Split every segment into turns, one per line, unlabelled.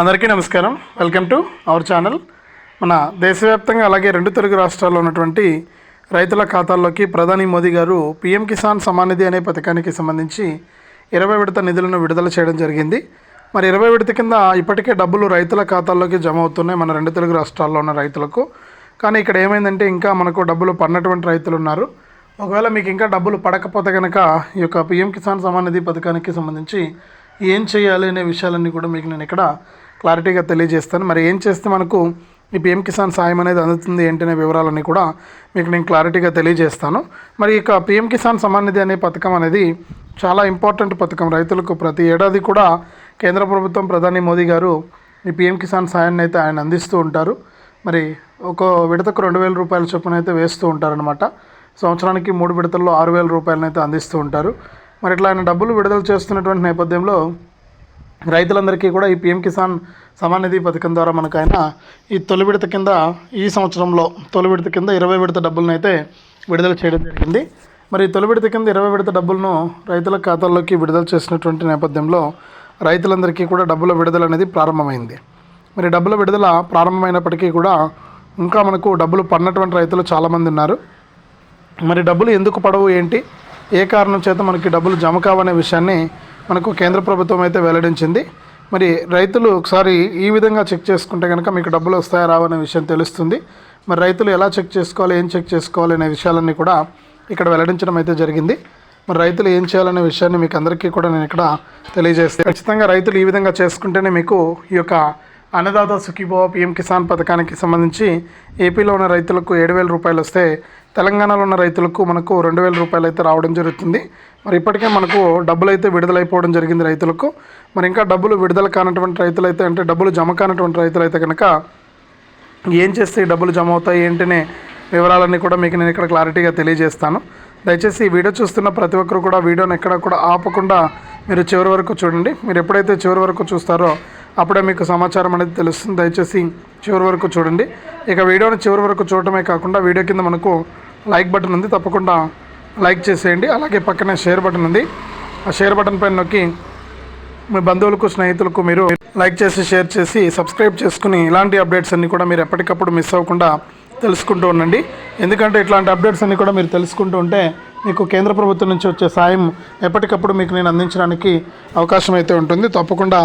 అందరికీ నమస్కారం. Welcome to our channel మన దేశవ్యాప్తంగా అలాగే రెండు తెలుగు రాష్ట్రాల్లో ఉన్నటువంటి రైతుల ఖాతాల్లోకి ప్రధాని మోదీ గారు పీఎం కిసాన్ సమానిధి అనే పథకానికి సంబంధించి ఇరవై విడత నిధులను విడుదల చేయడం జరిగింది. మరి ఇరవై విడత కింద ఇప్పటికే డబ్బులు రైతుల ఖాతాల్లోకి జమ అవుతున్నాయి మన రెండు తెలుగు రాష్ట్రాల్లో ఉన్న రైతులకు. కానీ ఇక్కడ ఏమైందంటే ఇంకా మనకు డబ్బులు పడినటువంటి రైతులు ఉన్నారు. ఒకవేళ మీకు ఇంకా డబ్బులు పడకపోతే కనుక ఈ యొక్క పిఎం కిసాన్ సమానిధి పథకానికి సంబంధించి ఏం చేయాలి అనే విషయాలన్నీ కూడా మీకు నేను ఇక్కడ క్లారిటీగా తెలియజేస్తాను. మరి ఏం చేస్తే మనకు ఈ పిఎం కిసాన్ సాయం అనేది అందుతుంది ఏంటనే వివరాలన్నీ కూడా మీకు నేను క్లారిటీగా తెలియజేస్తాను. మరి ఇక పిఎం కిసాన్ సమాన్ నిధి అనే పథకం అనేది చాలా ఇంపార్టెంట్ పథకం. రైతులకు ప్రతి ఏడాది కూడా కేంద్ర ప్రభుత్వం ప్రధాని మోదీ గారు ఈ పిఎం కిసాన్ సాయాన్ని అయితే ఆయన అందిస్తూ ఉంటారు. మరి ఒక విడతకు రెండు వేల రూపాయల చొప్పున అయితే వేస్తూ ఉంటారనమాట సంవత్సరానికి మూడు విడతల్లో ఆరు వేల రూపాయలను అయితే అందిస్తూ ఉంటారు. మరి ఇట్లా ఆయన డబ్బులు విడుదల చేస్తున్నటువంటి నేపథ్యంలో రైతులందరికీ కూడా ఈ పిఎం కిసాన్ సమాన్ నిధి పథకం ద్వారా మనకు ఆయన ఈ తొలి విడత కింద ఈ సంవత్సరంలో తొలి విడత కింద ఇరవై విడత డబ్బులను అయితే విడుదల చేయడం జరిగింది. మరి తొలి విడత కింద ఇరవై విడత డబ్బులను రైతుల ఖాతాల్లోకి విడుదల చేసినటువంటి నేపథ్యంలో రైతులందరికీ కూడా డబ్బుల విడుదల అనేది ప్రారంభమైంది. మరి డబ్బుల విడుదల ప్రారంభమైనప్పటికీ కూడా ఇంకా మనకు డబ్బులు పడినటువంటి రైతులు చాలామంది ఉన్నారు. మరి డబ్బులు ఎందుకు పడవు ఏంటి? ఏ కారణం చేత మనకి డబ్బులు జమ కావనే విషయాన్ని మనకు కేంద్ర ప్రభుత్వం అయితే వెల్లడించింది. మరి రైతులు ఒకసారి ఈ విధంగా చెక్ చేసుకుంటే కనుక మీకు డబ్బులు వస్తాయా రావనే విషయం తెలుస్తుంది. మరి రైతులు ఎలా చెక్ చేసుకోవాలి ఏం చెక్ చేసుకోవాలి అనే విషయాలన్నీ కూడా ఇక్కడ వెల్లడించడం అయితే జరిగింది. మరి రైతులు ఏం చేయాలనే విషయాన్ని మీకు అందరికీ కూడా నేను ఇక్కడ తెలియజేస్తాను ఖచ్చితంగా రైతులు ఈ విధంగా చేసుకుంటేనే మీకు ఈ యొక్క అన్నదాత సుఖీభవ పిఎం కిసాన్ పథకానికి సంబంధించి ఏపీలో ఉన్న రైతులకు ఏడు వేల రూపాయలు వస్తే తెలంగాణలో ఉన్న రైతులకు మనకు రెండు వేల రూపాయలు అయితే రావడం జరుగుతుంది. మరి ఇప్పటికే మనకు డబ్బులు అయితే విడుదలైపోవడం జరిగింది రైతులకు. మరి ఇంకా డబ్బులు విడుదల కానటువంటి రైతులు అయితే అంటే డబ్బులు జమ కానటువంటి రైతులు అయితే కనుక ఏం చేస్తే డబ్బులు జమ అవుతాయి ఏంటనే వివరాలన్నీ కూడా మీకు నేను ఇక్కడ క్లారిటీగా తెలియజేస్తాను. దయచేసి ఈ వీడియో చూస్తున్న ప్రతి ఒక్కరు కూడా వీడియోని ఎక్కడ కూడా ఆపకుండా మీరు చివరి వరకు చూడండి. మీరు ఎప్పుడైతే చివరి వరకు చూస్తారో అప్పుడే మీకు సమాచారం అనేది తెలుస్తుంది. దయచేసి చివరి వరకు చూడండి. ఇక వీడియోని చివరి వరకు చూడటమే కాకుండా వీడియో కింద మనకు లైక్ బటన్ ఉంది తప్పకుండా లైక్ చేసేయండి. అలాగే పక్కనే షేర్ బటన్ ఉంది. ఆ షేర్ బటన్ పైన నొక్కి మీ బంధువులకు స్నేహితులకు మీరు లైక్ చేసి షేర్ చేసి సబ్స్క్రైబ్ చేసుకుని ఇలాంటి అప్డేట్స్ అన్నీ కూడా మీరు ఎప్పటికప్పుడు మిస్ అవ్వకుండా తెలుసుకుంటూ ఉండండి. ఎందుకంటే ఇట్లాంటి అప్డేట్స్ అన్నీ కూడా మీరు తెలుసుకుంటూ ఉంటే మీకు కేంద్ర ప్రభుత్వం నుంచి వచ్చే సాయం ఎప్పటికప్పుడు మీకు నేను అందించడానికి అవకాశం అయితే ఉంటుంది. తప్పకుండా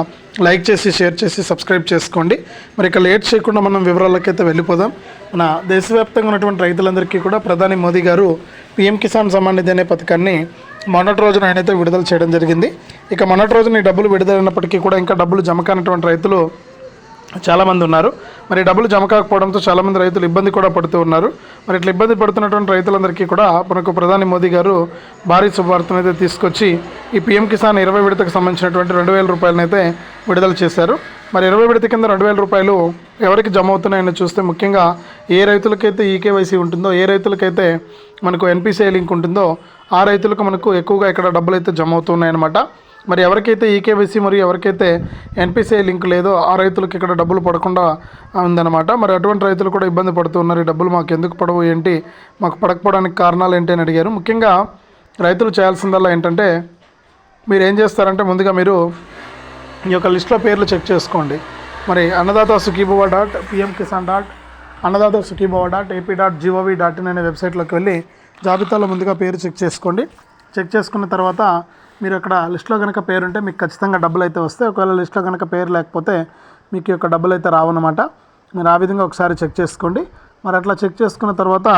లైక్ చేసి షేర్ చేసి సబ్స్క్రైబ్ చేసుకోండి. మరి ఇక లేట్ చేయకుండా మనం వివరాలకైతే వెళ్ళిపోదాం. మన దేశవ్యాప్తంగా ఉన్నటువంటి రైతులందరికీ కూడా ప్రధాని మోదీ గారు పిఎం కిసాన్ సమ్మాన్ నిధి అనే పథకాన్ని మొన్నటి రోజున ఆయనైతే విడుదల చేయడం జరిగింది. ఇక మొన్నటి రోజున ఈ డబ్బులు విడుదలైనప్పటికీ కూడా ఇంకా డబ్బులు జమ కానటువంటి రైతులు చాలామంది ఉన్నారు. మరి డబ్బులు జమ కాకపోవడంతో చాలామంది రైతులు ఇబ్బంది కూడా పడుతూ ఉన్నారు. మరి ఇట్లా ఇబ్బంది పడుతున్నటువంటి రైతులందరికీ కూడా మనకు ప్రధాని మోదీ గారు భారీ శుభవార్తను అయితే తీసుకొచ్చి ఈ పీఎం కిసాన్ ఇరవై విడతకు సంబంధించినటువంటి రెండు వేల రూపాయలను అయితే విడుదల చేశారు. మరి ఇరవై విడత కింద రెండు వేల రూపాయలు ఎవరికి జమ అవుతున్నాయని చూస్తే ముఖ్యంగా ఏ రైతులకైతే ఈకేవైసీ ఉంటుందో ఏ రైతులకైతే మనకు ఎన్పిసిఐ లింక్ ఉంటుందో ఆ రైతులకు మనకు ఎక్కువగా ఇక్కడ డబ్బులు అయితే జమ అవుతున్నాయన్నమాట. మరి ఎవరికైతే ఈకేవైసీ మరియు ఎవరికైతే ఎన్పిసిఐ లింక్ లేదో ఆ రైతులకు ఇక్కడ డబ్బులు పడకుండా ఉందన్నమాట. మరి అటువంటి రైతులు కూడా ఇబ్బంది పడుతున్నారు ఈ డబ్బులు మాకు ఎందుకు పడవు ఏంటి మాకు పడకపోవడానికి కారణాలు ఏంటి అని అడిగారు. ముఖ్యంగా రైతులు చేయాల్సిందల్లా ఏంటంటే మీరు ఏం చేస్తారంటే ముందుగా మీరు ఈ యొక్క లిస్ట్లో పేర్లు చెక్ చేసుకోండి. మరి Annadata Sukhibhava dot PM Kisan dot Annadata Sukhibhava dot AP dot G O V dot in అనే వెబ్సైట్లోకి వెళ్ళి జాబితాలో ముందుగా పేరు చెక్ చేసుకోండి. చెక్ చేసుకున్న తర్వాత మీరు అక్కడ లిస్ట్లో కనుక పేరుంటే మీకు ఖచ్చితంగా డబ్బులు అయితే వస్తాయి. ఒకవేళ లిస్ట్లో కనుక పేరు లేకపోతే మీకు యొక్క డబ్బులు అయితే రావన్నమాట. మీరు ఆ విధంగా ఒకసారి చెక్ చేసుకోండి. మరి అట్లా చెక్ చేసుకున్న తర్వాత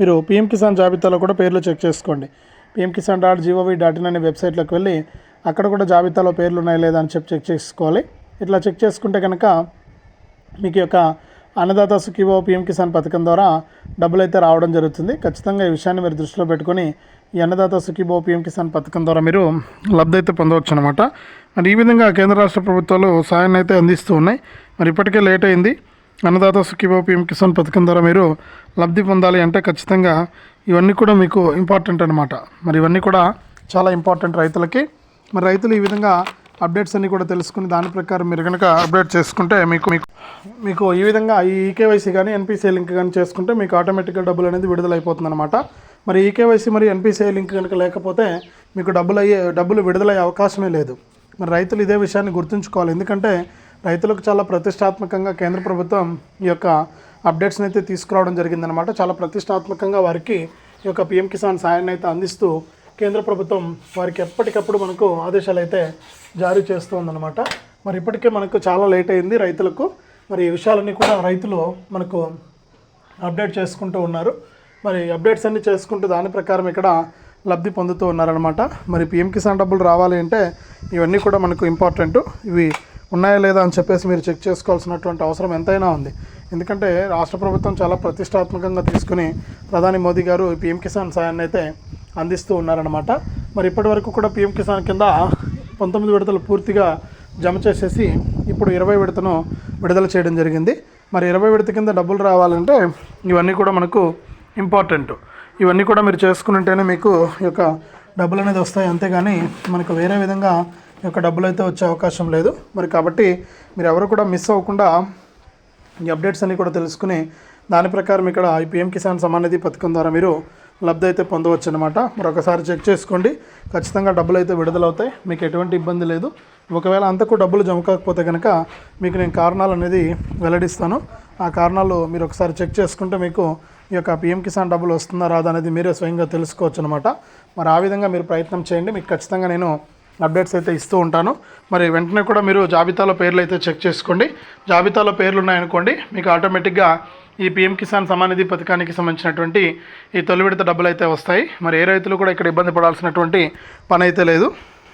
మీరు పిఎం కిసాన్ జాబితాలో కూడా పేర్లు చెక్ చేసుకోండి. PM Kisan dot G O V dot in అనే వెబ్సైట్లోకి వెళ్ళి అక్కడ కూడా జాబితాలో పేర్లు ఉన్నాయా లేదా అని చెప్పి చెక్ చేసుకోవాలి. ఇట్లా చెక్ చేసుకుంటే కనుక మీకు యొక్క అన్నదాత సుఖీభావ పిఎం కిసాన్ పథకం ద్వారా డబ్బులు అయితే రావడం జరుగుతుంది. ఖచ్చితంగా ఈ విషయాన్ని మీరు దృష్టిలో పెట్టుకొని ఈ అన్నదాత సుఖీభో పిఎం కిసాన్ పథకం ద్వారా మీరు లబ్ధి అయితే పొందవచ్చు అనమాట మరి ఈ విధంగా కేంద్ర రాష్ట్ర ప్రభుత్వాలు సాయాన్ని అయితే అందిస్తూ ఉన్నాయి. మరి ఇప్పటికే లేట్ అయింది. అన్నదాత సుఖీభో పిఎం కిసాన్ పథకం ద్వారా మీరు లబ్ధి పొందాలి అంటే ఖచ్చితంగా ఇవన్నీ కూడా మీకు ఇంపార్టెంట్ అనమాట మరి ఇవన్నీ కూడా చాలా ఇంపార్టెంట్ రైతులకి. మరి రైతులు ఈ విధంగా అప్డేట్స్ అన్నీ కూడా తెలుసుకుని దాని ప్రకారం మీరు కనుక అప్డేట్ చేసుకుంటే మీకు మీకు మీకు ఈ విధంగా ఈ ఈకేవైసీ కానీ ఎన్పిసి లింక్ కానీ చేసుకుంటే మీకు ఆటోమేటిక్గా డబ్బులు అనేది విడుదల అయిపోతుంది అనమాట మరి ఈకేవైసీ మరి ఎన్పిసిఐ లింక్ కనుక లేకపోతే మీకు డబ్బులు అయ్యే డబ్బులు విడుదలయ్యే అవకాశమే లేదు. మరి రైతులు ఇదే విషయాన్ని గుర్తుంచుకోవాలి. ఎందుకంటే రైతులకు చాలా ప్రతిష్టాత్మకంగా కేంద్ర ప్రభుత్వం ఈ యొక్క అప్డేట్స్ని అయితే తీసుకురావడం జరిగిందనమాట చాలా ప్రతిష్టాత్మకంగా వారికి ఈ యొక్క పిఎం కిసాన్ సాయాన్ని అయితే అందిస్తూ కేంద్ర ప్రభుత్వం వారికి ఎప్పటికప్పుడు మనకు ఆదేశాలు అయితే జారీ చేస్తుందన్నమాట. మరి ఇప్పటికే మనకు చాలా లేట్ అయింది రైతులకు. మరి ఈ విషయాలన్నీ కూడా రైతులు మనకు అప్డేట్ చేసుకుంటూ ఉన్నారు. మరి అప్డేట్స్ అన్నీ చేసుకుంటూ దాని ప్రకారం ఇక్కడ లబ్ధి పొందుతూ ఉన్నారనమాట మరి పిఎం కిసాన్ డబ్బులు రావాలి అంటే ఇవన్నీ కూడా మనకు ఇంపార్టెంట్ ఇవి ఉన్నాయా లేదా అని చెప్పేసి మీరు చెక్ చేసుకోవాల్సినటువంటి అవసరం ఎంతైనా ఉంది. ఎందుకంటే రాష్ట్ర ప్రభుత్వం చాలా ప్రతిష్టాత్మకంగా తీసుకుని ప్రధాని మోదీ గారు పిఎం కిసాన్ సాయాన్ని అయితే అందిస్తూ ఉన్నారనమాట మరి ఇప్పటి వరకు కూడా పిఎం కిసాన్ కింద పంతొమ్మిది విడతలు పూర్తిగా జమ చేసేసి ఇప్పుడు ఇరవై విడతను విడుదల చేయడం జరిగింది. మరి ఇరవై విడత కింద డబ్బులు రావాలంటే ఇవన్నీ కూడా మనకు ఇంపార్టెంట్. ఇవన్నీ కూడా మీరు చేసుకుంటేనే మీకు ఈ యొక్క డబ్బులు అనేది వస్తాయి. అంతేగాని మనకు వేరే విధంగా ఈ యొక్క డబ్బులు అయితే వచ్చే అవకాశం లేదు. మరి కాబట్టి మీరు ఎవరు కూడా మిస్ అవ్వకుండా ఈ అప్డేట్స్ అన్ని కూడా తెలుసుకుని దాని ప్రకారం ఇక్కడ ఈ పిఎం కిసాన్ సమాన్ నిధి పథకం ద్వారా మీరు లబ్ధి అయితే పొందవచ్చు అనమాట మరొకసారి చెక్ చేసుకోండి. ఖచ్చితంగా డబ్బులు అయితే విడుదలవుతాయి. మీకు ఎటువంటి ఇబ్బంది లేదు. ఒకవేళ అంతకు డబ్బులు జమ కాకపోతే కనుక మీకు నేను కారణాలు అనేది వెల్లడిస్తాను. ఆ కారణాలు మీరు ఒకసారి చెక్ చేసుకుంటే మీకు ఈ యొక్క పిఎం కిసాన్ డబ్బులు వస్తుందా రాదా అనేది మీరే స్వయంగా తెలుసుకోవచ్చు అనమాట మరి ఆ విధంగా మీరు ప్రయత్నం చేయండి. మీకు ఖచ్చితంగా నేను అప్డేట్స్ అయితే ఇస్తూ ఉంటాను. మరి వెంటనే కూడా మీరు జాబితాలో పేర్లు అయితే చెక్ చేసుకోండి. జాబితాలో పేర్లు ఉన్నాయనుకోండి మీకు ఆటోమేటిక్గా ఈ పిఎం కిసాన్ సమానిధి పథకానికి సంబంధించినటువంటి ఈ తొలి విడత డబ్బులు అయితే వస్తాయి. మరి ఏ రైతులు కూడా ఇక్కడ ఇబ్బంది పడాల్సినటువంటి పని అయితే లేదు.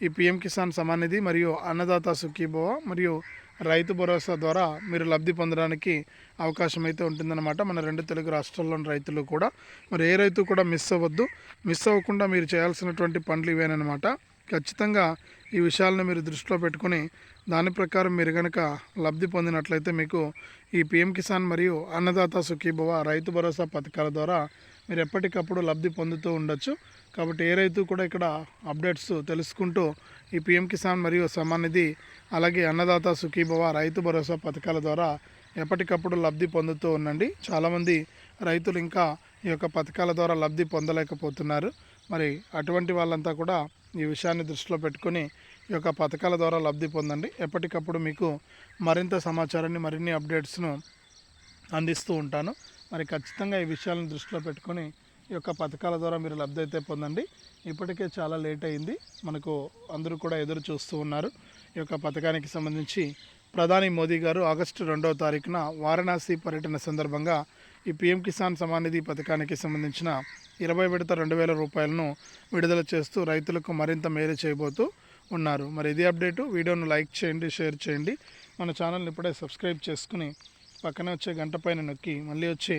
ఈ పిఎం కిసాన్ సమాన్ నిధి మరియు అన్నదాత సుఖీభవ మరియు రైతు భరోసా ద్వారా మీరు లబ్ధి పొందడానికి అవకాశం అయితే ఉంటుందన్నమాట. మన రెండు తెలుగు రాష్ట్రాల్లోని రైతులు కూడా. మరి ఏ రైతు కూడా మిస్ అవ్వద్దు. మిస్ అవ్వకుండా మీరు చేయాల్సినటువంటి పనులు ఇవేనమాట ఖచ్చితంగా ఈ విషయాలను మీరు దృష్టిలో పెట్టుకొని దాని ప్రకారం మీరు కనుక లబ్ధి పొందినట్లయితే మీకు ఈ పిఎం కిసాన్ మరియు అన్నదాత సుఖీభవ రైతు భరోసా పథకాల ద్వారా మీరు ఎప్పటికప్పుడు లబ్ధి పొందుతూ ఉండొచ్చు. కాబట్టి ఏ రైతు కూడా ఇక్కడ అప్డేట్స్ తెలుసుకుంటూ ఈ పిఎం కిసాన్ మరియు సమానిధి నిధి అలాగే అన్నదాత సుఖీభవ రైతు భరోసా పథకాల ద్వారా ఎప్పటికప్పుడు లబ్ధి పొందుతూ ఉండండి. చాలామంది రైతులు ఇంకా ఈ యొక్క పథకాల ద్వారా లబ్ధి పొందలేకపోతున్నారు. మరి అటువంటి వాళ్ళంతా కూడా ఈ విషయాన్ని దృష్టిలో పెట్టుకొని ఈ యొక్క పథకాల ద్వారా లబ్ధి పొందండి. ఎప్పటికప్పుడు మీకు మరింత సమాచారాన్ని మరిన్ని అప్డేట్స్ను అందిస్తూ ఉంటాను. మరి ఖచ్చితంగా ఈ విషయాలను దృష్టిలో పెట్టుకొని ఈ యొక్క పథకాల ద్వారా మీరు లబ్ధి అయితే పొందండి. ఇప్పటికే చాలా లేట్ అయింది. మనకు అందరూ కూడా ఎదురు చూస్తూ ఉన్నారు. ఈ యొక్క పథకానికి సంబంధించి ప్రధాని మోదీ గారు ఆగస్టు రెండవ తారీఖున వారణాసి పర్యటన సందర్భంగా ఈ పిఎం కిసాన్ సమాన్ నిధి పథకానికి సంబంధించిన ఇరవై విడత రెండు వేల రూపాయలను విడుదల చేస్తూ రైతులకు మరింత మేలు చేయబోతూ ఉన్నారు. మరి ఇది అప్డేటు. వీడియోను లైక్ చేయండి షేర్ చేయండి. మన ఛానల్ని ఇప్పుడే సబ్స్క్రైబ్ చేసుకుని పక్కనే వచ్చే గంట పైన నొక్కి మళ్ళీ వచ్చే